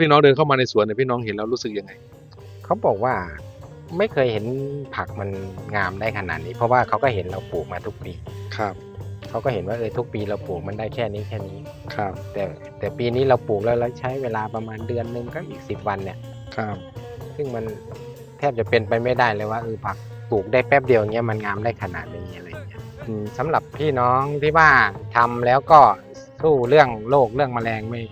พี่น้องเดินเข้ามาในสวนเนี่ยพี่น้องเห็นแล้วรู้สึกยังไง เขาบอกว่าไม่เคยเห็นผักมันงามได้ขนาดนี้ เพราะว่าเขาก็เห็นเราปลูกมาทุกปีครับ เขาก็เห็นว่าเออทุกปีเราปลูกมันได้แค่นี้แค่นี้ ครับ แต่แต่ปีนี้เราปลูกแล้วเราใช้เวลาประมาณเดือนหนึ่งก็อีกสิบวันเนี่ย ครับ ซึ่งมันแทบจะเป็นไปไม่ได้เลยว่าเออผักปลูกได้แป๊บเดียวเงี้ยมันงามได้ขนาดนี้อะไรเงี้ยอืมสำหรับพี่น้องที่ว่าทำแล้วก็สู้เรื่องโรคเรื่องแมลงไม่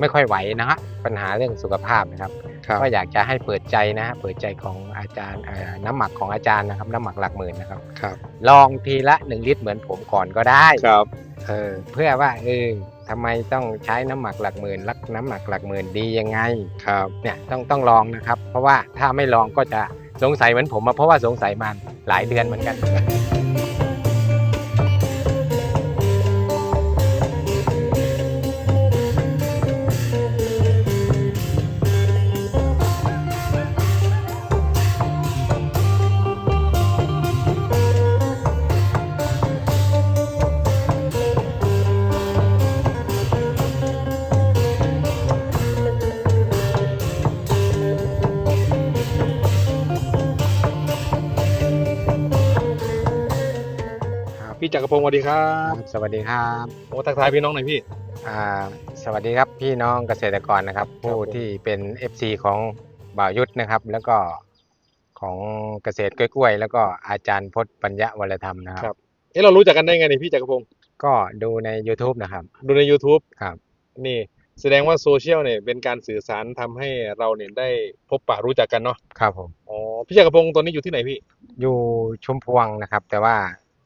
ไม่ค่อยไหวนะฮะปัญหาเรื่องสุขภาพนะครับครับก็อยากจะให้เปิดใจนะฮะเปิดใจของอาจารย์เอ่อน้ำหมักของอาจารย์นะครับ น้ำหมักหลักหมื่นนะครับครับ ลองทีละหนึ่งลิตรเหมือนผมก่อนก็ได้ครับเออเพื่อว่าเออทำไมต้องใช้น้ำหมักหลักหมื่นลักน้ำหมักหลักหมื่นดียังไงครับเนี่ยต้องต้องลองนะครับ เพราะว่าถ้าไม่ลองก็จะสงสัยเหมือนผมอะเพราะว่าสงสัยมาหลายเดือนเหมือนกัน พี่จักรพงศ์สวัสดีครับสวัสดีครับโอ้ทักทายพี่น้องหน่อยพี่อ่าสวัสดีครับพี่น้องเกษตรกรนะครับ ผู้ผมที่เป็น FC ของบ่าวยุทธนะครับ แล้วก็ของเกษตรกล้วยๆแล้วก็อาจารย์พจน์ปัญญาวรธรรมนะครับเอ๊ะเรารู้จักกันได้ไงเนี่ยพี่จักรพงศ์ก็ดูใน YouTube นะครับ ดูใน YouTube ครับ นี่แสดงว่าโซเชียลเนี่ยเป็นการสื่อสารทำให้เราเนี่ยได้พบปะรู้จักกันเนาะครับผมอ๋อพี่จักรพงศ์ตอนนี้อยู่ที่ไหนพี่ อยู่ชุมพวงนะครับ แต่ว่า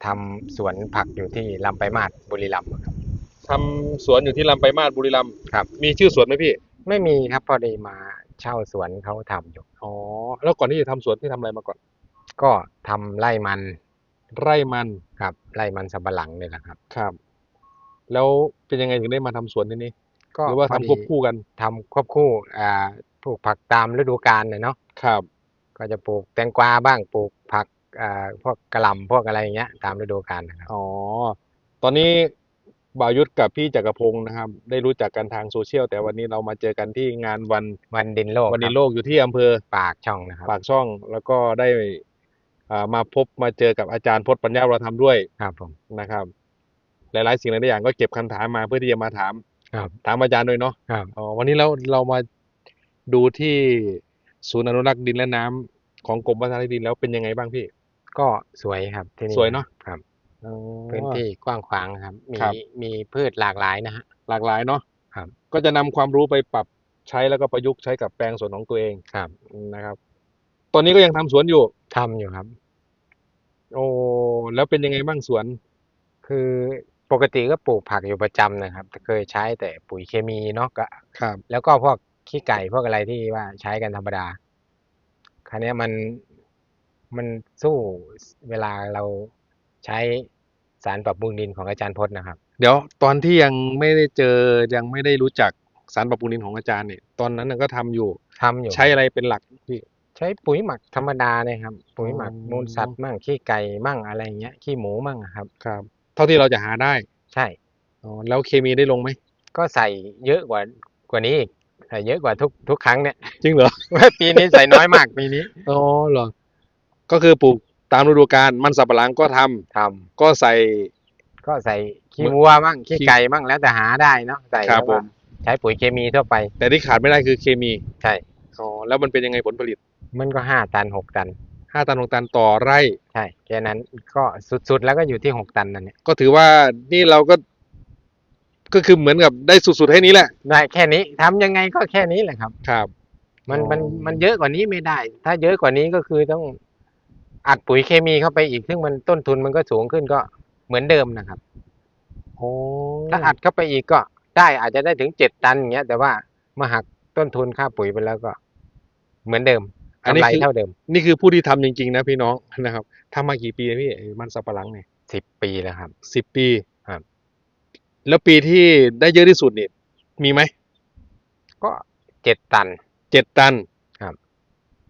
ทำสวนผักอยู่ที่ลำไปลายมาศบุรีรัมย์ครับ ทำสวนอยู่ที่ลำไปลายมาศบุรีรัมย์ครับ มีชื่อสวนไหมพี่ ไม่มีครับพอดีมาเช่าสวนเขาทำอยู่ อ๋อ แล้วก่อนที่จะทำสวนที่ทำอะไรมาก่อน ก็ทำไร่มันไร่มัน ครับ ไร่มันสำปะหลังนี่แหละครับ ครับ แล้วเป็นยังไงถึงได้มาทำสวนที่นี่ ก็หรือว่าพอทำดีควบคู่กัน ทำควบคู่อ่าปลูกผักตามฤดูกาลน่ะเนาะ ครับ ก็จะปลูกแตงกวาบ้างปลูกผัก อ่าพวกกระหล่ำพวกอะไรอย่างเงี้ย ตามฤดูกาลนะครับ อ๋อ ตอนนี้บ่าวยุทธกับพี่จักรพงศ์นะครับ ได้รู้จักกันทางโซเชียลแต่วันนี้เรามาเจอกันที่งานวันวันดินโลกวันดิคนรับโลกอยู่ที่อำเภอปากช่องนะครับ ปากช่องแล้วก็ได้อ่ามาพบมาเจอกับอาจารย์พจน์ปัญญาวรธรรมด้วยครับผมนะครับ หลายๆ สิ่งหลายๆอย่างก็เก็บคำถามมาเพื่อที่จะมาถาม ครับ ถามอาจารย์ด้วยเนาะครับ อ๋อวันนี้เราเรามาดูที่ศูนย์อนุรักษ์ดินและน้ำของกรมพัฒนาที่ดินแล้วเป็นยังไงบ้างพี่ ก็สวยครับที่นี่สวยเนอะครับอ๋อพื้นที่กว้างขวางครับ มีครับมีพืชหลากหลายนะฮะหลากหลายเนาะครับ ก็จะนำความรู้ไปปรับใช้แล้วก็ประยุกต์ใช้กับแปลงสวนของตัวเองครับนะครับ ตอนนี้ก็ยังทำสวนอยู่ทำอยู่ครับ โอ้แล้วเป็นยังไงบ้างสวน คือปกติก็ปลูกผักอยู่ประจำนะครับแต่เคยใช้แต่ปุ๋ยเคมีเนาะก็ครับ แล้วก็พวกขี้ไก่พวกอะไรที่ว่าใช้กันธรรมดาคราวเนี้ยมัน มันสู้เวลาเราใช้สารปรับปรุงดินของอาจารย์พจน์นะครับ เดี๋ยวตอนที่ยังไม่ได้เจอยังไม่ได้รู้จักสารปรับปรุงดินของอาจารย์เนี่ยตอนนั้นน่ะก็ทำอยู่ ทำอยู่ใช้อะไรเป็นหลักพี่ ใช้ปุ๋ยหมักธรรมดาเนี่ยครับ ปุ๋ยหมักอ๋อ มูลสัตว์มั่งขี้ไก่มั่งอะไรเงี้ยขี้หมูมั่งอะครับ ครับ เท่าที่เราจะหาได้ใช่ อ๋อแล้วเคมีได้ลงไหมก็ใส่เยอะกว่ากว่านี้อีกใส่เยอะกว่าทุกทุกครั้งเนี่ย จริงเหรอ ปีนี้ใส่น้อยมากปีนี้ อ๋อเหรอ ก็คือปลูกตามฤดูกาลมันสับปะหลังก็ทำทำก็ใส่ ก็ใส่ขี้เหมือนวัวมั่งขี้ขี้ไก่มั่งแล้วแต่หาได้เนาะใส่ครับแล้วก็ผม ใช้ปุ๋ยเคมีทั่วไปแต่ที่ขาดไม่ได้คือเคมีใช่ อ๋อแล้วมันเป็นยังไงผลผลิตมันก็ห้าตันหกตัน ห้าตันหกตันต่อไร่ ใช่แค่นั้นก็สุดๆแล้วก็อยู่ที่หกตันนั่นเนี่ยก็ถือว่านี่เราก็ ก็คือเหมือนกับได้สุดๆให้นี้แหละได้แค่นี้ทำยังไงก็แค่นี้แหละครับ ครับ มันอ๋อ มันมันเยอะกว่านี้ไม่ได้ ถ้าเยอะกว่านี้ก็คือต้อง อัดปุ๋ยเคมีเข้าไปอีกซึ่งมันต้นทุนมันก็สูงขึ้นก็เหมือนเดิมนะครับโอ้ถ้าอัดเข้าไปอีกก็ได้อาจจะได้ถึงเจ็ดตันอย่างเงี้ย แต่ว่ามาหักต้นทุนค่าปุ๋ยไปแล้วก็ เหมือนเดิมอันนี้กำไรคือเท่าเดิม นี่คือผู้ที่ทำจริง ๆ นะพี่น้องนะครับทำมากี่ปีแล้วพี่ไอ้มันสับปะหลังเนี่ยสิบปีแล้วครับสิบปีครับ แล้วปีที่ได้เยอะที่สุดเนี่ยมีไหมก็เจ็ดตันเจ็ดตันครับ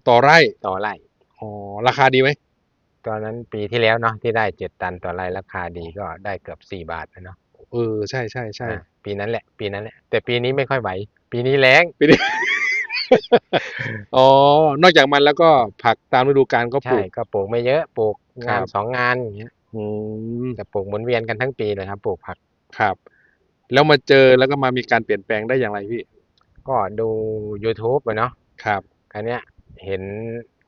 ต่อไร่ต่อไร่อ๋อราคาดีไหม ตอนนั้นปีที่แล้วเนาะที่ได้เจ็ดตันต่อไร่ราคาดีก็ได้เกือบสี่บาทนะเนาะโอ้เออใช่ใช่ใช่อ่าปีนั้นแหละ ปีนั้นแหละ แต่ปีนี้ไม่ค่อยไหว ปีนี้แรงอ๋อนอกจากมันแล้วก็ผักตามฤดูกาลก็ปใช่ลูกก็ปลูกไม่เยอะปลูกครังานบสองงานอย่างเงี้ยอืมแต่ปลูกหมุนเวียนกันทั้งปีเลยครับ ปลูกผักครับ แล้วมาเจอแล้วก็มามีการเปลี่ยนแปลงได้อย่างไรพี่ ก็ดู YouTube อะเนาะครับคันเนี้ยเห็น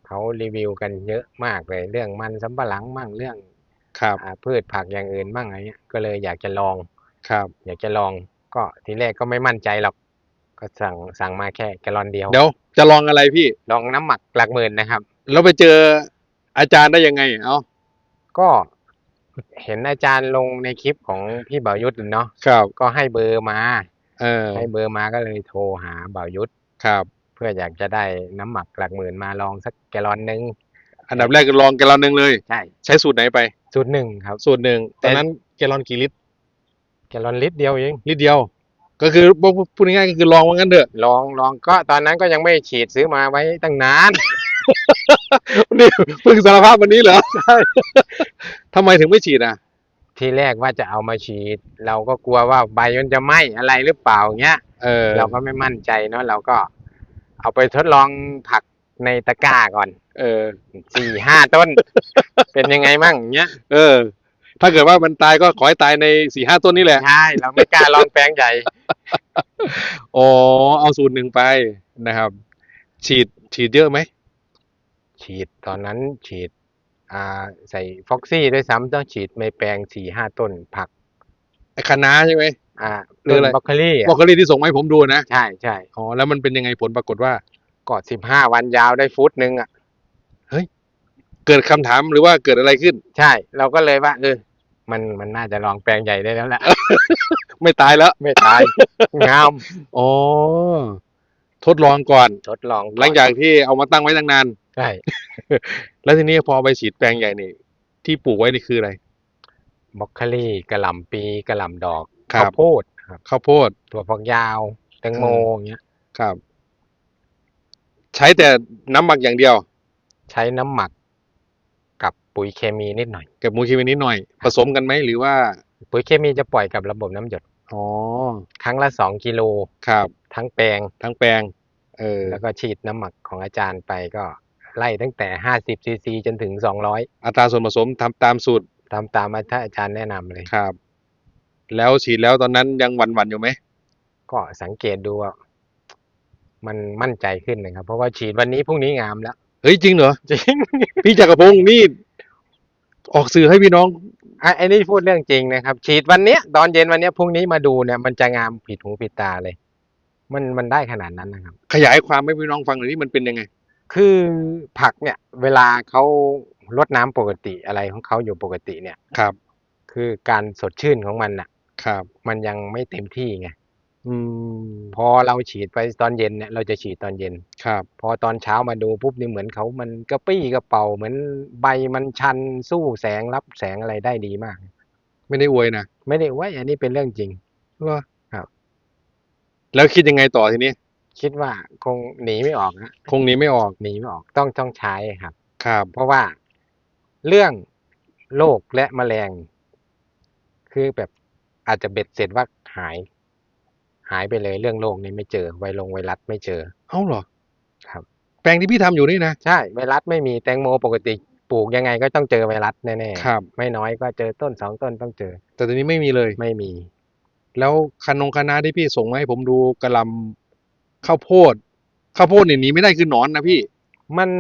เขารีวิวกันเยอะมากเลยเรื่องมันสำปะหลังมั่งเรื่องครับอ่าพืชผักอย่างอื่นมั่งอะไรเงี้ยก็เลยอยากจะลองครับ อยากจะลองก็ทีแรกก็ไม่มั่นใจหรอกก็สั่งสั่งมาแค่แกลลอนเดียวเดี๋ยวจะลองอะไรพี่ลองน้ำหมักหลักหมื่นนะครับ แล้วไปเจออาจารย์ได้ยังไงเอ้าก็เห็นอาจารย์ลงในคลิปของพี่บ่าวยุทธเนาะครับ ก็ให้เบอร์มา เออ ให้เบอร์มาก็เลยโทรหาบ่าวยุทธครับ เพื่ออยากจะได้น้ำหมักหลักหมื่นมาลองสักแกลลอนหนึ่งอันดับแรกก็ลองแกลลอนหนึ่งเลย ใช่ใช้สูตรไหนไป สูตรหนึ่งครับ สูตรหนึ่งตแต่อนนั้นแกลลอนกี่ลิตรแกลลอนลิตรเดียวเองลิตรเดียว ก็คือพูดง่ายๆก็คือลองว่างั้นเถอะลองลองก็ตอนนั้นก็ยังไม่ฉีดซื้อมาไว้ตั้งนาน นี่เพิ่งสารภาพวันนี้เหรอทำไมถึงไม่ฉีดอะ ทีแรกว่าจะเอามาฉีด เราก็กลัวว่าใบมันจะไหม้อะไรหรือเปล่าเงี้ย เออ เราก็ไม่มั่นใจเนาะเราก็ เอาไปทดลองผักในตะกร้าก่อน เออ สี่ห้าต้น เป็นยังไงมั่งเงี้ยเออ ถ้าเกิดว่ามันตายก็ขอให้ตายในสี่ห้าต้นนี่แหละ ใช่ เราไม่กล้าลองแปลงใหญ่ อ๋อ เอาสูตรหนึ่งไปนะครับ ฉีดฉีดเยอะไหม ฉีดตอนนั้นฉีด อ่า ใส่ฟ็อกซี่ด้วยซ้ำต้องฉีดในแปลงสี่ห้าต้น ผัก ไอ้คะน้าใช่ไหมอ่าหรืออะไรบรอกโคลี่บอกกรณีที่ส่งมาให้ผมดูนะใช่ใช่อ๋อแล้วมันเป็นยังไงผลปรากฏว่าก็สิบห้าวันยาวได้ฟุตหนึ่งอะเกิดคำถามหรือว่าเกิดอะไรขึ้น ใช่ เราก็เลยว่าเออมันมันน่าจะลองแปลงใหญ่ได้แล้วแหละไม่ตายแล้ว ไม่ตายงามอ๋อทดลองก่อนทดลองหลังจากที่เอามาตั้งไว้ตั้งนานใช่แล้วทีนี้พอเอาไปฉีดแปลงใหญ่นี่ที่ปลูกไว้นี่คืออะไร บรอกโคลี่กระหล่ำปีกระหล่ำดอกครับข้าวโพดครับข้าวโพดถั่วฝักยาว แตงโมอืมอย่างเงี้ยครับ ใช้แต่น้ำหมักอย่างเดียว ใช้น้ำหมักกับปุ๋ยเคมีนิดหน่อย กับมูลเคมีนิดหน่อย ผสมกันไหมหรือว่า ปุ๋ยเคมีจะปล่อยกับระบบน้ำหยดอ๋อครั้งละสองกิโลครับ ทั้งแปลงทั้งแปลงเออแล้วก็ฉีดน้ำหมักของอาจารย์ไปก็ไล่ตั้งแต่ห้าสิบซีซีจนถึงสองร้อยอัตราส่วนผสมทำตามสูตร ตามตามมาถ้าอาจารย์แนะนำเลย ครับ แล้วฉีดแล้วตอนนั้นยังหวั่นๆอยู่ไหม ก็สังเกตดูว่ามันมั่นใจขึ้นนะครับ เพราะว่าฉีดวันนี้พรุ่งนี้งามแล้ว เฮ้ยจริงเหรอ จริง พี่จักรพงศ์นี่ ออกสื่อให้พี่น้องอะไอ้นี่พูดเรื่องจริงนะครับ ฉีดวันเนี้ยตอนเย็นวันเนี้ยพรุ่งนี้มาดูเนี่ยมันจะงามผิดหูผิดตาเลย มันมันได้ขนาดนั้นนะครับ ขยายความให้พี่น้องฟังหน่อยนี่มันเป็นยังไง คือผักเนี่ย เวลาเขา ลดน้ำปกติอะไรของเขาอยู่ปกติเนี่ยครับ คือการสดชื่นของมันน่ะ ครับ มันยังไม่เต็มที่ไงอืมพอเราฉีดไปตอนเย็นเนี่ยเราจะฉีดตอนเย็นครับ พอตอนเช้ามาดูปุ๊บนี่เหมือนเขามันกระปี้กระเป๋าเหมือนใบมันชันสู้แสงรับแสงอะไรได้ดีมาก ไม่ได้อวยนะไม่ได้ว่าอันนี้เป็นเรื่องจริงเหรอครับ แล้วคิดยังไงต่อทีนี้คิดว่าคงหนีไม่ออกนะคงหนีไม่ออกหนีไม่ออกต้องต้องใช้ครับ ครับ เพราะว่า เรื่องโรคและแมลง คือแบบอาจจะเบ็ดเสร็จว่าหาย หายไปเลยเรื่องโรคนี้ไม่เจอไวลงไวรัสไม่เจอ เอ้าเหรอครับ แปลงที่พี่ทำอยู่นี่นะ ใช่ไวรัสไม่มีแตงโมปกติปลูกยังไงก็ต้องเจอไวรัสแน่ๆครับ ไม่น้อยก็เจอต้นสองต้นต้องเจอ แต่ตอนนี้ไม่มีเลย ไม่มี แล้วคันนงคณะที่พี่ส่งมาให้ผมดูกระหลำข้าวโพดข้าวโพดนี่หนีไม่ได้คือหนอนนะพี่ มัน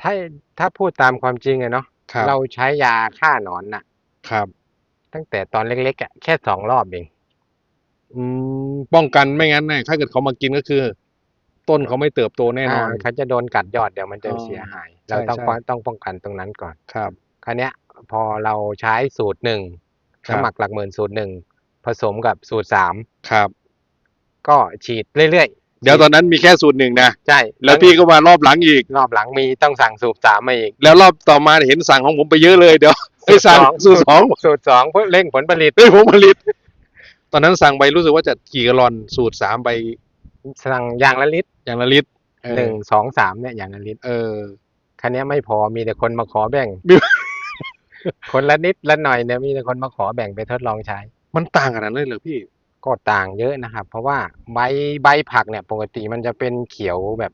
ถ้าถ้าพูดตามความจริงอะเนาะครับเราใช้ยาฆ่าหนอนน่ะ ครับ ตั้งแต่ตอนเล็กๆอะแค่สองรอบเอง อืมป้องกันไม่งั้นเนี่ยถ้าเกิดเขามากินก็คือ ต้นเขาไม่เติบโตแน่นอนาเขาจะโดนกัดยอดเดี๋ยวมันจะอ๋อเสียหายใช่เราต้องใช่ ป้องต้องป้องกันตรงนั้นก่อน ครับ คราวเนี้ย พอเราใช้สูตรหนึ่งครับ น้ำหมักหลักหมื่นสูตรหนึ่งผสมกับสูตรสามครับ ก็ฉีดเรื่อยๆ เดี๋ยวตอนนั้นมีแค่สูตรหนึ่งนะใช่แล้วพี่ก็มารอบหลังอีกรอบหลังมีต้องสั่งสูตรสามมาอีก แล้วรอบต่อมาเห็นสั่งของผมไปเยอะเลยเดี๋ยวไปสั่งสูตรสองสูตรสองเพื่อเร่งผลผลิตเฮ้ยผมผลิต ตอนนั้นสั่งไปรู้สึกว่าจะกี่กะลอนสูตรสามไปสั่งอย่างละลิตรอย่างละลิตรเออหนึ่งสองสามเนี่ยอย่างละลิตรเออคันนี้ยไม่พอมีแต่คนมาขอแบ่ง คนละนิดละหน่อยเนี่ยมีแต่คนมาขอแบ่งไปทดลองใช้ มันต่างขนาดนั้นเลยเหรอพี่ ก็ต่างเยอะนะครับ เพราะว่าใบใบผักเนี่ยปกติมันจะเป็นเขียวแบบ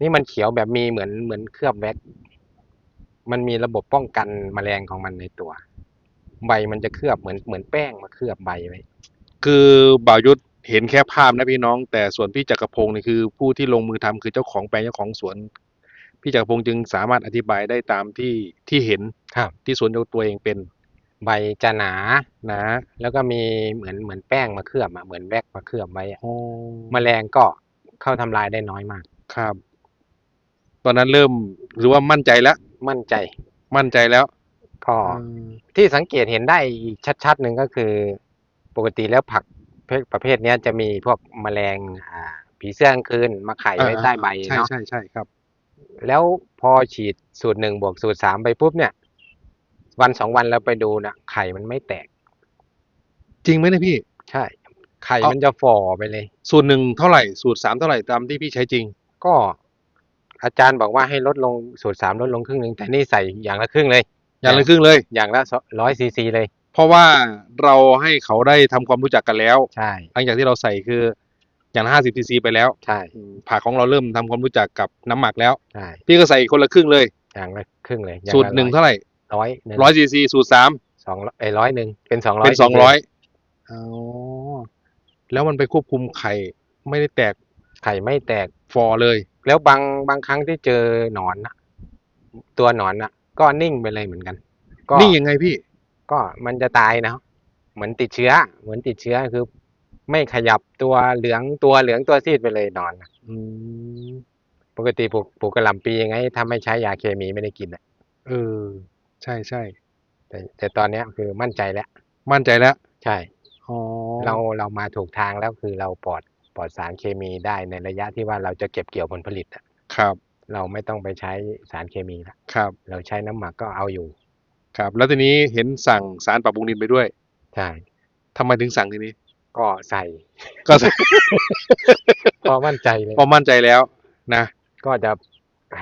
นี่มันเขียวแบบมีเหมือนเหมือนเคลือบแว็กซ์มันมีระบบป้องกันแมลงของมันในตัว ใบมันจะเคลือบเหมือนเหมือนแป้งมาเคลือบใบไว้คือบ่าวยุทธเห็นแค่ภาพนะพี่น้อง แต่ส่วนพี่จักรพงศ์นี่คือ ผู้ที่ลงมือทำคือเจ้าของแปลงเจ้าของสวน พี่จักรพงศ์จึงสามารถอธิบายได้ตามที่ที่เห็นครับที่สวนของตัวเองเป็น ใบจะหนานะ แล้วก็มีเหมือนเหมือนแป้งมาเคลือบอะเหมือนแว็กซ์มาเคลือบไว้อะโอ้แมลงก็เข้าทำลายได้น้อยมาก ครับ ตอนนั้นเริ่มหรือว่ามั่นใจแล้ว มั่นใจมั่นใจแล้วก็ที่สังเกตเห็นได้อีกชัดๆหนึ่งก็คือ ปกติแล้วผักประเภทประเภทเนี้ยจะมีพวกแมลงอ่าผีเสื้อกลางคืนมาไข่ไว้ใต้ใบใช่เนาะ ใช่ใช่ครับ แล้วพอฉีดสูตรหนึ่งบวกสูตรสามไปปุ๊บเนี่ย วันสองวันเราไปดูนะไข่มันไม่แตก จริงไหมเนี่ยพี่ ใช่ ไข่เอามัมันจะฝ่อไปเลย สูตรหนึ่งเท่าไหร่ สูตรสามเท่าไหร่ตามที่พี่ใช้จริง ก็ อาจารย์บอกว่าให้ลดลงสูตรสามลดลงครึ่งหนึ่งแต่นี่ใส่อย่างละครึ่งเลย อย่างละครึ่งเลย อย่างละร้อยซีซีเลย เพราะว่าเราให้เขาได้ทำความรู้จักกันแล้ว ใช่หลังจากที่เราใส่คืออย่างห้าสิบซีซีไปแล้ว ใช่ผักของเราเริ่มทำความรู้จักกับน้ำหมักแล้ว ใช่ พี่ก็ใส่คนละครึ่งเลย อย่างละครึ่งเลยอย่าสูตรหนึ่งเท่าไหร่ ร้อยหนึ่งร้อยซีซีสูตรสามสองไอ้ร้อยหนึ่งเป็นสองร้อยเป็นสองร้อยอ๋อแล้วมันไปควบคุมไข่ไม่ได้แตกไข่ไม่แตกฟอเลย แล้วบางบางครั้งที่เจอหนอนนะตัวหนอนนะก็นิ่งไปเลยเหมือนกันก็นี่ยังไงพี่ ก็มันจะตายนะเหมือนติดเชื้อ เหมือนติดเชื้อคือ ไม่ขยับตัวเหลืองตัวเหลืองตัวซีดไปเลยหนอนน่ะอืมปกติปลูกปลูกกระหล่ำปียังไงถ้าไม่ใช้ยาเคมีไม่ได้กินอะเออ ใช่ใช่แต่แต่ตอนเนี้ยคือมั่นใจแล้ว มั่นใจแล้ว ใช่ อ๋อเราเรามาถูกทางแล้วคือเราปลอดปลอดสารเคมีได้ในระยะที่ว่าเราจะเก็บเกี่ยวผลผลิตอะครับ เราไม่ต้องไปใช้สารเคมีละครับ เราใช้น้ำหมักก็เอาอยู่ ครับ แล้วทีนี้เห็นสั่งสารปรับปรุงดินไปด้วยใช่ทำไมถึงสั่งทีนี้ ก็ใส่ ก็ พอมั่นใจเลยพอมั่นใจแล้วนะ ก็จะ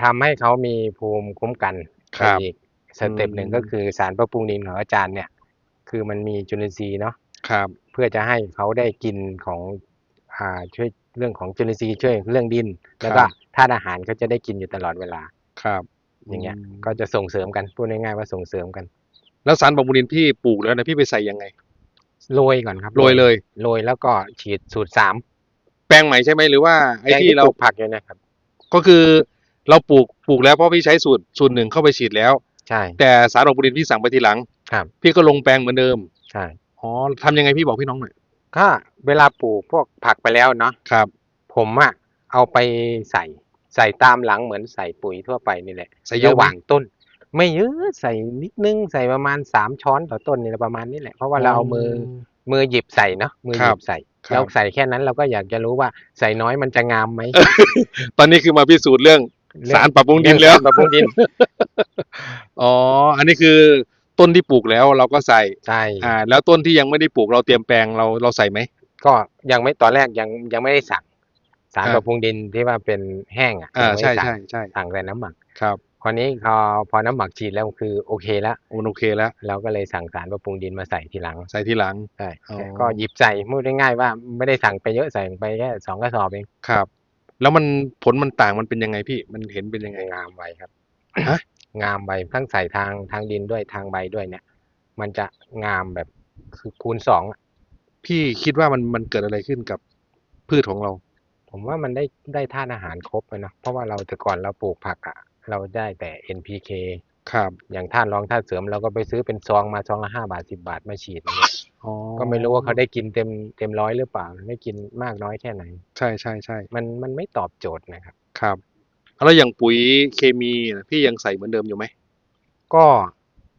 ทำให้เขามีภูมิคุ้มกันครับ ไปอีก สเต็ปหนึ่งอืมก็คือสารปรับปรุงดินของอาจารย์เนี่ย คือมันมีจุลินทรีย์เนาะครับ เพื่อจะให้เขาได้กินของอ่าช่วยเรื่องของจุลินทรีย์ช่วยเรื่องดิน แล้วก็ธาตุอาหารเขาจะได้กินอยู่ตลอดเวลาครับ อย่างเงี้ยมก็จะส่งเสริมกันพูดง่ายๆว่าส่งเสริมกัน แล้วสารปรับปรุงดินพี่ปลูกแล้วนะพี่ไปใส่ยังไงโรยก่อนครับโรยเลยโรยแล้วก็ฉีดสูตรสามแปลงใหม่ใช่ไหมหรือว่าไอ้แปลงที่เราปลูกผักอยู่เนะครับ ก็คือเราปลูกปลูกแล้วเพราะพี่ใช้สูตรสูตรหนึ่งเข้าไปฉีดแล้ว ใช่ แต่สารปรับปรุงดินพี่สั่งไปทีหลังครับ พี่ก็ลงแปลงเหมือนเดิมใช่ อ๋อทำยังไงพี่บอกพี่น้องหน่อยก็เวลาปลูกพวกผักไปแล้วเนาะครับ ผมอะเอาไปใส่ ใส่ตามหลังเหมือนใส่ปุ๋ยทั่วไปนี่แหละใส่เยอะระหไหมว่างต้น ไม่เยอะใส่นิดนึงใส่ประมาณสามช้อนต่อต้นนี่แหละประมาณนี้แหละเพราะว่าเราเอามือ มือหยิบใส่เนาะมือหยิครับบใส่ครับ เราใส่แค่นั้นเราก็อยากจะรู้ว่าใส่น้อยมันจะงามไหม ตอนนี้คือมาพิสูจน์เรื่องเรื่อง สารปรับปรุงดินเรื่แล้อวงสารปรับปรุงดิน อ๋อ อันนี้คือต้นที่ปลูกแล้วเราก็ใส่ ใช่ อ่า แล้วต้นที่ยังไม่ได้ปลูกเราเตรียมแปลงเราเราใส่ไหม ก็ยังไม่ตอนแรกยังยังไม่ได้สั่ง สารอ่าปรับปรุงดินที่ว่าเป็นแห้งอะอ่ายังไม่ใช่ได้สั่ใช่งใช่สั่งแต่น้ำหมัก ครับคราวนี้พอพอน้ำหมักฉีดแล้วคือโอเคแล้วมันโอเคแล้ว เราก็เลยสั่งสารปรับปรุงดินมาใส่ทีหลัง ใส่ทีหลัง ใช่อ๋อก็หยิบใส่พูดง่ายๆว่าไม่ได้สั่งไปเยอะใส่ไปแค่สองกระสอบเอง ครับ แล้วมันผลมันต่างมันเป็นยังไงพี่ มันเห็นเป็นยังไงงามใบครับฮะงามใบทั้งใส่ทางทางดินด้วยทางใบด้วยเนี่ย มันจะงามแบบคือคูณสองอะพี่คิดว่ามันมันเกิดอะไรขึ้นกับพืชของเรา ผมว่ามันได้ได้ธาตุอาหารครบเลยนะเพราะว่าเราแต่ก่อนเราปลูกผักอะเราได้แต่ NPK ครับ อย่างธาตุรองธาตุเสริมเราก็ไปซื้อเป็นซองมาซองละห้าบาทสิบาทมาฉีดอย่างเงี้ยอ๋อก็ไม่รู้ว่าเขาได้กินเต็มเต็มร้อยหรือเปล่าได้กินมากน้อยแค่ไหน ใช่ใช่ใช่มันมันไม่ตอบโจทย์นะครับ ครับ แล้วอย่างปุ๋ยเคมีน่ะพี่ยังใส่เหมือนเดิมอยู่ไหมก็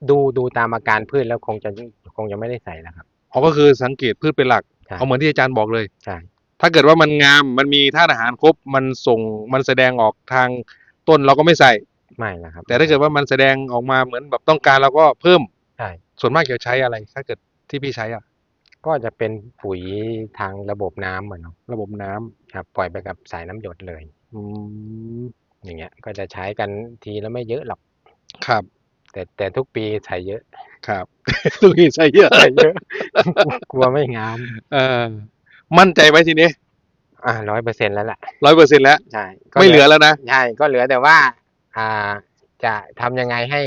ดูดูตามอาการพืชแล้วคงจะคงจะไม่ได้ใส่แล้วครับ อ๋อก็คือสังเกตพืชเป็นหลัก ใช่เอาเหมือนที่อาจารย์บอกเลย ใช่ถ้าเกิดว่ามันงามมันมีธาตุอาหารครบมันส่งมันแสดงออกทางต้นเราก็ไม่ใส่ ไม่นะครับ แต่ถ้าเกิดว่ามันแสดงออกมาเหมือนแบบต้องการเราก็เพิ่มใช่ส่วนมากจะใช้อะไร ถ้าเกิดที่พี่ใช้อะก็จะเป็นปุ๋ยทางระบบน้ำเหมือนเนาะระบบน้ำครับปล่อยไปกับสายน้ำหยดเลย อืมอย่างเงี้ย ก็จะใช้กันทีแล้วไม่เยอะหรอก ครับแต่แต่ทุกปีใส่เยอะ ครับตุยใส่เยอะใส่เยอะ กลัวไม่งาม เออมั่นใจไหมทีนี้อ่าร้อยเปอร์เซ็นแล้วล่ะร้อยเปอร์เซ็นแล้ว ใช่ก็ไม่เหลือแล้วนะ ใช่ก็เหลือแต่ว่า อ่าจะทำยังไงให้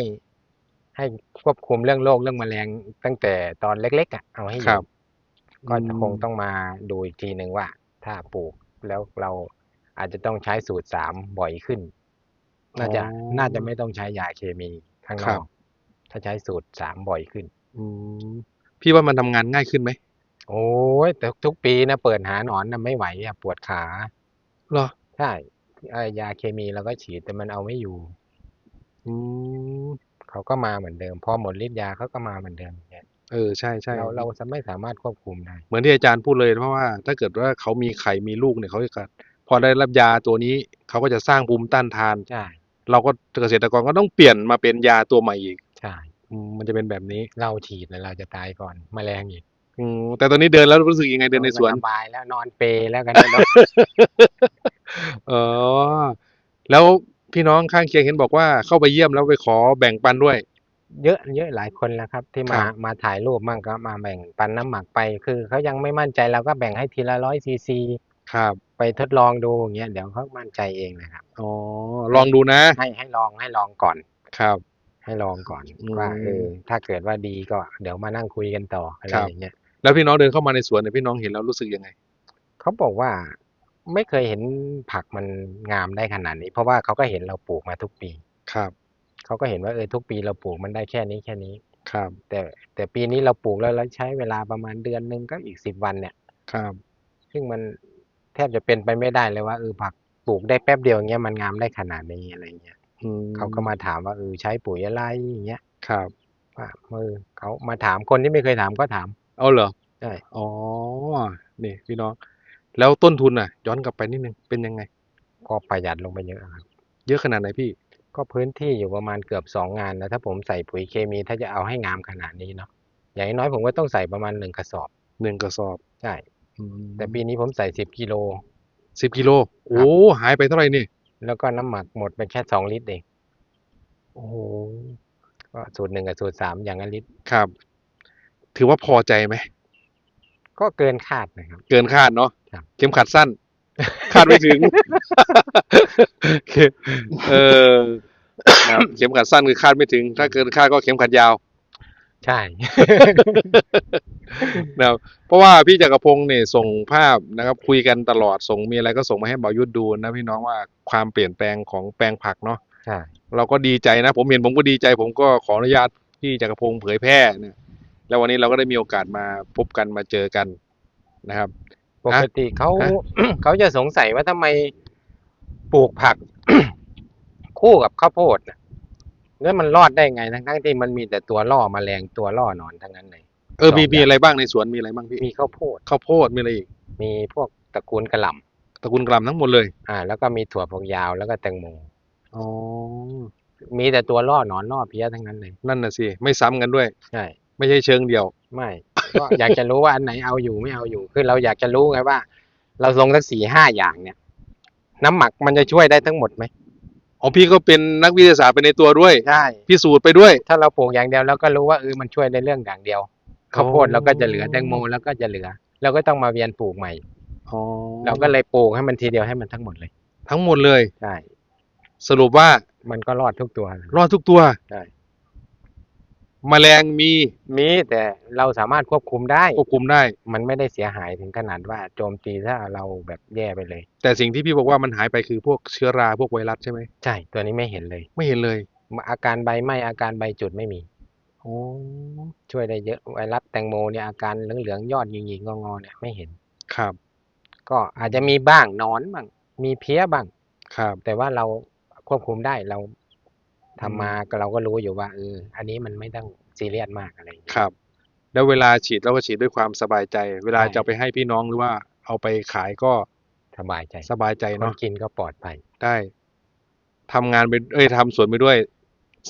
ให้ควบคุมเรื่องโรคเรื่องแมลงตั้งแต่ตอนเล็กๆอะเอาให้อครัยู่บก็จะอืมคงต้องมาดูอีกทีหนึ่งว่า ถ้าปลูกแล้วเราอาจจะต้องใช้สูตรสามบ่อยขึ้น น่าจะอ๋อน่าจะไม่ต้องใช้ยาเคมีข้างนครัอบกถ้าใช้สูตรสามบ่อยขึ้นอืมพี่ว่ามันทำงานง่ายขึ้นไหมโอ้ยแต่ทุกปีนะเปิดหาหนอนนะไม่ไหวอะปวดขาเหรอใช่ไอ้ ยาเคมีเราก็ฉีดแต่มันเอาไม่อยู่ อืมเขาก็มาเหมือนเดิม พอหมดฤทธิ์ยาเขาก็มาเหมือนเดิมเนี่ยเออใช่ใช่เราเราจะไม่สามารถควบคุมได้ เหมือนที่อาจารย์พูดเลยเพราะว่า ถ้าเกิดว่าเขามีไข่มีลูกเนี่ยเขาจะพอได้รับยาตัวนี้เขาก็จะสร้างภูมิต้านทานใช่เราก็เกษตรกรก็ต้องเปลี่ยนมาเป็นยาตัวใหม่อีกใช่อืมมันจะเป็นแบบนี้เราฉีดแล้วเราจะตายก่อนแมลงอีกอืมแต่ตอนนี้เดินแล้วรู้สึกยังไงเดินในสวนสบายแล้วนอนเปลแล้วกันนะเน อะอ๋อ แล้วพี่น้องข้างเคียงเห็นบอกว่าเข้าไปเยี่ยมแล้วไปขอแบ่งปันด้วย เยอะเยอะหลายคนแล้วครับ ที่มาครับ มาถ่ายรูปมั่งก็มาแบ่งปันน้ำหมักไป คือเขายังไม่มั่นใจเราก็แบ่งให้ทีละร้อยซีซีครับ ไปทดลองดูอย่างเงี้ยเดี๋ยวเขามั่นใจเองนะครับ อ๋อ ลองดูนะ ให้ให้ลองให้ลองก่อน ครับ ให้ลองก่อนอืมว่าเออถ้าเกิดว่าดีก็เดี๋ยวมานั่งคุยกันต่ออะไรครับ อย่างเงี้ยแล้วพี่น้องเดินเข้ามาในสวนเนี่ยพี่น้องเห็นแล้วรู้สึกยังไง เขาบอกว่า ไม่เคยเห็นผักมันงามได้ขนาดนี้ เพราะว่าเขาก็เห็นเราปลูกมาทุกปี ครับ เขาก็เห็นว่าเออทุกปีเราปลูกมันได้แค่นี้แค่นี้ ครับ แต่แต่ปีนี้เราปลูกแล้วเราใช้เวลาประมาณเดือนหนึ่งก็อีกสิบวันเนี่ย ครับ ซึ่งมันแทบจะเป็นไปไม่ได้เลยว่าเออผักปลูกได้แป๊บเดียวอย่างเงี้ยมันงามได้ขนาดนี้อะไรเงี้ยอืมเขาก็มาถามว่าเออใช้ปุ๋ยอะไรอย่างเงี้ย ครับว่าเออเขามาถามคนที่ไม่เคยถามก็ถาม เอาเหรอใช่อ๋อนี่พี่น้อง แล้วต้นทุนอะ ย้อนกลับไปนิดนึงเป็นยังไง ก็ประหยัดลงไปเยอะครับ เยอะขนาดไหนพี่ ก็พื้นที่อยู่ประมาณเกือบสองงานนะถ้าผมใส่ปุ๋ยเคมีถ้าจะเอาให้งามขนาดนี้เนาะอย่างน้อยผมก็ต้องใส่ประมาณหนึ่งกระสอบหนึ่งกระสอบใช่อืมแต่ปีนี้ผมใส่สิบกิโลสิบกิโลโอ้หายไปเท่าไหร่นี่แล้วก็น้ำหมักหมดไปแค่สองลิตรเองโอ้โหก็สูตรหนึ่งกับสูตรสามอย่างละลิตรครับ ถือว่าพอใจไหม ก็เกินคาดนะครับ เกินคาดเนาะครับ เข็มขัดสั้น คาดไม่ถึงเออนะครับเข็มขัดสั้นคือคาดไม่ถึง ถ้าเกินคาดก็เข็มขัดยาว ใช่นะครับเพราะว่าพี่จักรพงศ์เนี่ยส่งภาพนะครับ คุยกันตลอดส่งมีอะไรก็ส่งมาให้บ่าวยุทธดูนะพี่น้องว่าความเปลี่ยนแปลงของแปลงผักเนาะใช่เราก็ดีใจนะ ผมเห็นผมก็ดีใจ ผมก็ขออนุญาตพี่จักรพงศ์เผยแพร่เนี่ย แล้ววันนี้เราก็ได้มีโอกาสมาพบกันมาเจอกันนะครับ ปกติเขาฮะเขาจะสงสัยว่าทำไมปลูกผัก คู่กับข้าวโพดน่ะแล้วมันรอดได้ไงทั้งทั้งๆที่มันมีแต่ตัวล่อแมลงตัวล่อหนอนทั้งนั้นเลยเออมีสองอย่างมีอะไรบ้างในสวนมีอะไรบ้างพี่มีข้าวโพดข้าวโพดมีอะไรอีก มีพวกตระกูลกระหล่ตระกูลกลำทั้งหมดเลยำอ่า แล้วก็มีถั่วฝักยาวแล้วก็แตงโมอ๋อมีแต่ตัวล่อหนอนล่อเพี้ยทั้งนั้นเลย นั่นน่ะสิ ไม่ซ้ำกันด้วย ใช่ ไม่ใช่เชิงเดียว ไม่ก็อยากจะรู้ว่าอันไหนเอาอยู่ไม่เอาอยู่ คือเราอยากจะรู้ไงว่า เราลงสักสี่ห้าอย่างเนี่ย น้ำหมักมันจะช่วยได้ทั้งหมดไหมอ๋อพี่ก็เป็นนักวิทยาศาสตร์ไปในตัวด้วยใช่พิสูจน์ไปด้วย ถ้าเราปลูกอย่างเดียวเราก็รู้ว่าเออมันช่วยในเรื่องอย่างเดียวข้าวโพดอ๋อเราก็จะเหลือแตงโมเราก็จะเหลือเราก็ต้องมาเวียนปลูกใหม่อ๋อเราก็เลยปลูกให้มันทีเดียวให้มันทั้งหมดเลย ทั้งหมดเลยใช่สรุปว่ามันก็รอดทุกตัว รอดทุกตัวใช่ แมลงมีมีแต่เราสามารถควบคุมได้ ควบคุมได้ มันไม่ได้เสียหายถึงขนาดว่าโจมตีถ้าเราแบบแย่ไปเลย แต่สิ่งที่พี่บอกว่ามันหายไปคือพวกเชื้อราพวกไวรัสใช่ไหมใช่ตัวนี้ไม่เห็นเลย ไม่เห็นเลย อาการใบไหม้อาการใบจุดไม่มีโอ้ช่วยได้เยอะไวรัสแตงโมเนี่ยอาการเหลืองๆยอดหยิงๆงอๆเนี่ยไม่เห็นครับ ก็อาจจะมีบ้างหนอนบ้างมีเพี้ยบ้างครับ แต่ว่าเราควบคุมได้เรา ทำอืมมาก็เราก็รู้อยู่ว่าเอออันนี้มันไม่ต้องซีเรียสมากอะไรอย่างเงี้ยครับ แล้วเวลาฉีดเราก็ฉีดด้วยความสบายใจ เวลาใช่จะเอาไปให้พี่น้องหรือว่าเอาไปขายก็สบายใจ สบายใจคนเนาะกินก็ปลอดภัยได้ทำงานไปเอ้ยทำสวนไปด้วย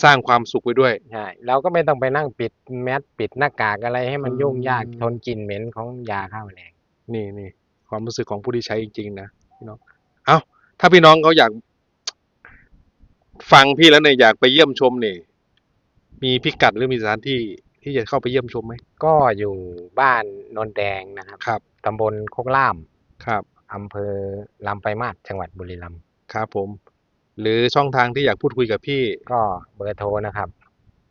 สร้างความสุขไปด้วยใช่เราก็ไม่ต้องไปนั่งปิดแมสปิดหน้ากากอะไรให้มันอืมยุ่งยากทนกลิ่นเหม็นของยาฆ่าแมลงนี่นี่ความรู้สึกของผู้ที่ใช้จริงๆนะพี่น้อง เอาถ้าพี่น้องเขาอยาก ฟังพี่แล้วเนี่ยอยากไปเยี่ยมชมนี่มีพิกัดหรือมีสถานที่ที่จะเข้าไปเยี่ยมชมไหมก็อยู่บ้านนนแดงนะครับครับตำบลโคกล่ามครับอำเภอลำไปลายมาศจังหวัดบุรีรัมย์ครับผม หรือช่องทางที่อยากพูดคุยกับพี่ก็เบอร์โทรนะครับ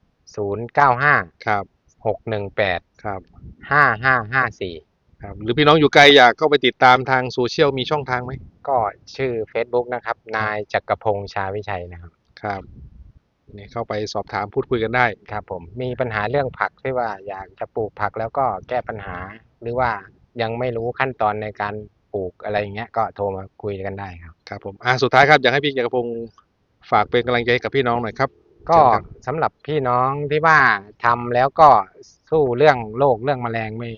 0 9 5 ครับ6 1 8 ครับ 5 5 5 4 ครับ หรือพี่น้องอยู่ไกลอยากเข้าไปติดตามทางโซเชียลมีช่องทางไหมก็ชื่อ Facebook นะครับ นายจักรพงษ์ชาวิชัยนะครับ ครับนี่เข้าไปสอบถามพูดคุยกันได้ ครับผมมีปัญหาเรื่องผักที่ว่าอยากจะปลูกผักแล้วก็แก้ปัญหา หรือว่ายังไม่รู้ขั้นตอนในการปลูกอะไรอย่างเงี้ยก็โทรมาคุยกันได้ครับ ครับผมอ่าสุดท้ายครับอยากให้พี่จักรพงศ์ฝากเป็นกำลังใจให้กับพี่น้องหน่อยครับ ก็เชิญครับ สำหรับพี่น้องที่ว่าทำแล้วก็สู้เรื่องโรคเรื่องแมลงไม่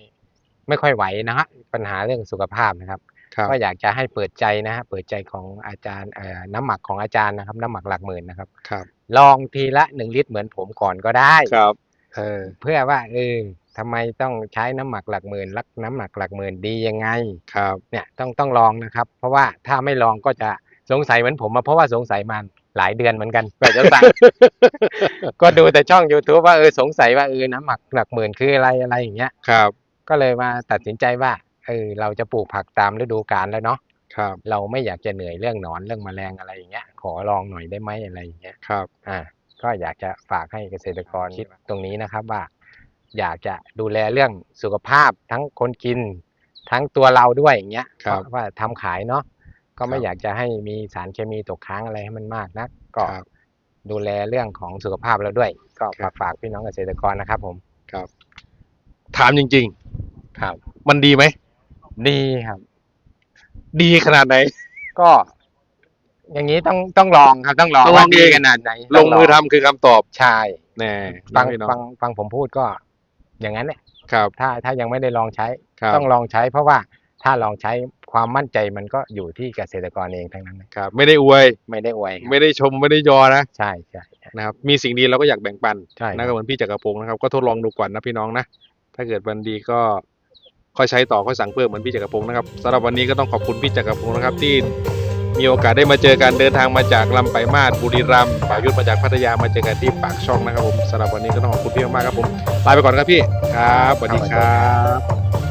ไม่ค่อยไหวนะฮะปัญหาเรื่องสุขภาพนะครับครับ ก็อยากจะให้เปิดใจนะฮะเปิดใจของอาจารย์เอ่อน้ำหมักของอาจารย์นะครับ น้ำหมักหลักหมื่นนะครับครับ ลองทีละหนึ่งลิตรเหมือนผมก่อนก็ได้ครับเออเพื่อว่าเออทำไมต้องใช้น้ำหมักหลักหมื่นลักน้ำหมักหลักหมื่นดียังไงครับเนี่ยต้องต้องลองนะครับ เพราะว่าถ้าไม่ลองก็จะสงสัยเหมือนผมมาเพราะว่าสงสัยมาหลายเดือนเหมือนกันกว่าจะสั่งก็ดูแต่ช่อง YouTube ว่าเออสงสัยว่าเออน้ำหมักหลักหมื่นคืออะไรอะไรอย่างเงี้ยครับ ก็เลยมาตัดสินใจว่าเออเราจะปลูกผักตามฤดูกาลแล้วเนาะครับ เราไม่อยากจะเหนื่อยเรื่องหนอนเรื่องแมลงอะไรอย่างเงี้ย ขอลองหน่อยได้ไหมอะไรอย่างเงี้ยครับอ่าก็อยากจะฝากให้เกษตรกรคิดตรงนี้นะครับว่า อยากจะดูแลเรื่องสุขภาพทั้งคนกิน ทั้งตัวเราด้วยอย่างเงี้ยครับเพาะว่าทำขายเนาะก็ไม่ครับอยากจะให้มีสารเคมีตกค้างอะไรให้มันมากนักก็ครับดูแลเรื่องของสุขภาพเราด้วย ก็ครัฝาบกฝากพี่น้องเกษตรกรนะครับผมครับ ถามจริงครับๆมันดีไหม ดีครับ ดีขนาดไหน ก็ อย่างนี้ต้องต้องลองครับต้องลองต้องลองว่าดีเอง ขนาดไหนลงมือทำคือคำตอบใช่แน่ฟังพี่น้อฟังฟังผมพูดก็ อย่างนั้นเนี่ยครับถ้าถ้ายังไม่ได้ลองใช้ ครับต้องลองใช้ เพราะว่าถ้าลองใช้ความมั่นใจมันก็อยู่ที่เกษตรกรเองทั้งนั้นนะครับ ไม่ได้อวย ไม่ได้อวยครับไม่ได้ชมไม่ได้ยอนะใช่ใช่ใช่นะครับ มีสิ่งดีเราก็อยากแบ่งปันใช่ นะก็เหมือนพี่จักรพงศ์นะครับ ก็ทดลองดูก่อนนะพี่น้องนะ ถ้าเกิดมันดีก็ค่อยใช้ต่อค่อยสั่งเพิ่มเหมือนพี่จักรพงศ์นะครับสำหรับวันนี้ก็ต้องขอบคุณพี่จักรพงศ์นะครับที่มีโอกาสได้มาเจอกันเดินทางมาจากลำไปมาศบุรีรัมย์ป่ายุทธมาจากพัทยามาเจอกันที่ปากช่องนะครับผมสำหรับวันนี้ก็ต้องขอบคุณพี่มากๆครับผมลาไปก่อนครับพี่ครับสวัสดีครับ